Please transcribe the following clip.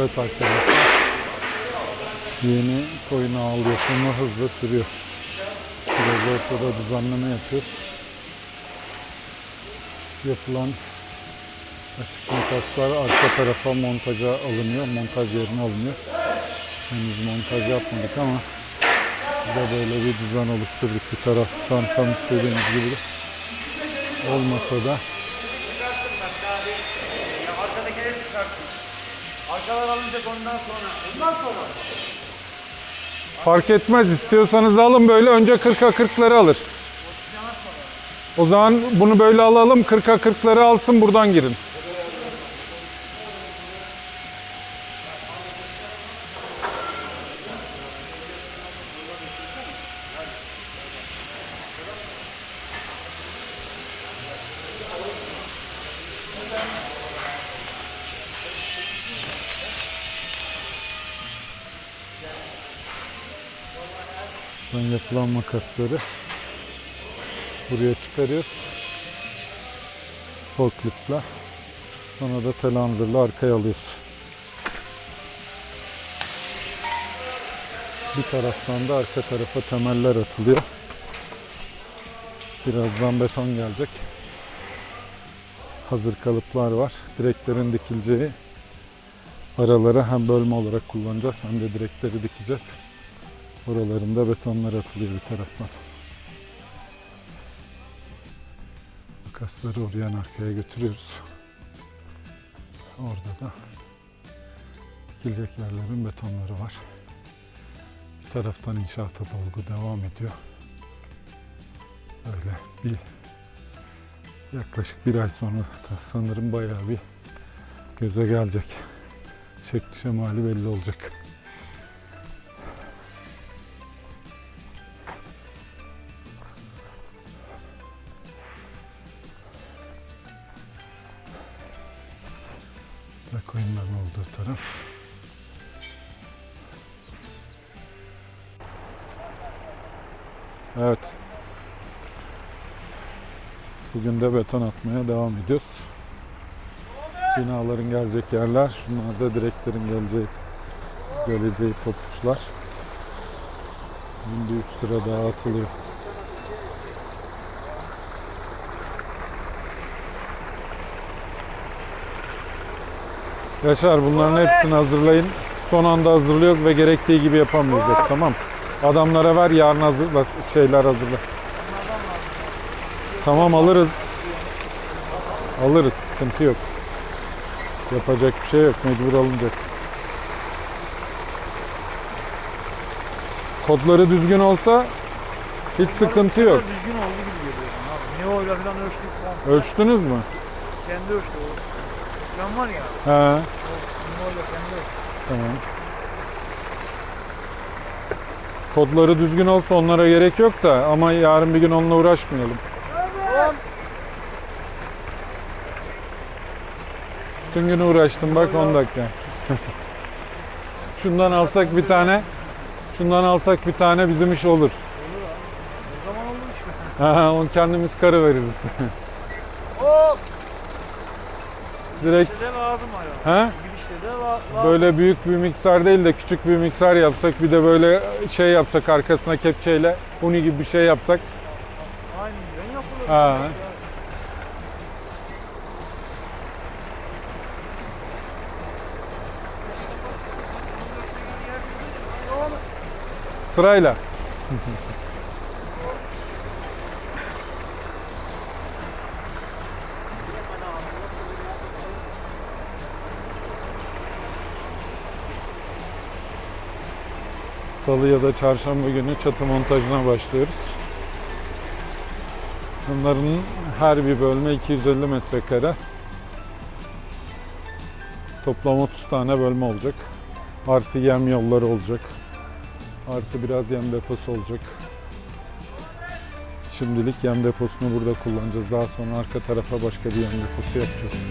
Evet arkadaşlar. Yeni koyun ağıl yapımı hızla sürüyor. Biraz ortada düzenleme yapıyoruz. Yapılan açık makaslar arka tarafa montaja alınıyor. Montaj yerine alınıyor. Henüz montaj yapmadık ama burada böyle bir düzen oluşturduk. Bir taraftan tam istediğimiz gibi olmasa da. Arkalar alınacak ondan sonra. Ondan sonra. Fark etmez. İstiyorsanız alın böyle. Önce 40'a 40'ları alır. O zaman bunu böyle alalım. 40'a 40'ları alsın buradan girin. Ben yapılan makasları buraya çıkarıyoruz. Forkliftle. Sonra da telandırla arkaya alıyoruz. Bir taraftan da arka tarafa temeller atılıyor. Birazdan beton gelecek. Hazır kalıplar var. Direklerin dikileceği araları hem bölme olarak kullanacağız hem de direkleri dikeceğiz. Oralarında betonlar atılıyor bir taraftan. Makasları oraya arkaya götürüyoruz. Orada da dikilecek yerlerin betonları var. Bir taraftan inşaata dolgu devam ediyor. Öyle bir yaklaşık bir ay sonra sanırım bayağı bir göze gelecek. Şekli şemali belli olacak. Ve koyunların olduğu taraf. Evet. Bugün de beton atmaya devam ediyoruz. Binaların gelecek yerler, şunlar da direklerin geleceği, geleceği topuşlar. Şimdi 3 sıra daha atılıyor. Yaşar bunların hepsini hazırlayın. Son anda hazırlıyoruz ve gerektiği gibi yapamayacak tamam. Adamlara ver yarın hazırla şeyler hazırla. Tamam alırız. Alırız sıkıntı yok. Yapacak bir şey yok mecbur alınacak. Kodları düzgün olsa hiç sıkıntı yok. Düzgün oldu gibi geliyor. Ne oyla falan ölçtük. Ölçtünüz mü? Kendi ölçtü Plan var ya. He. Tamam. Kodları düzgün olsa onlara gerek yok da ama yarın bir gün onunla uğraşmayalım. Bütün gün uğraştım bak 10 dakika. Şundan alsak bir tane. Şundan alsak bir tane bizim iş olur. O zaman oldu işte. Ha, onu kendimiz karı veririz. Hop! Direkt Size lazım? Gidişte de la- lazım. Böyle büyük bir mikser değil de küçük bir mikser yapsak bir de böyle şey yapsak arkasına kepçeyle uni gibi bir şey yapsak. Aynı yüzden yapılır. Ha. Sırayla. Salı ya da çarşamba günü çatı montajına başlıyoruz. Bunların her bir bölme 250 metrekare. Toplam 30 tane bölme olacak. Artı yem yolları olacak. Artı biraz yem deposu olacak. Şimdilik yem deposunu burada kullanacağız. Daha sonra arka tarafa başka bir yem deposu yapacağız.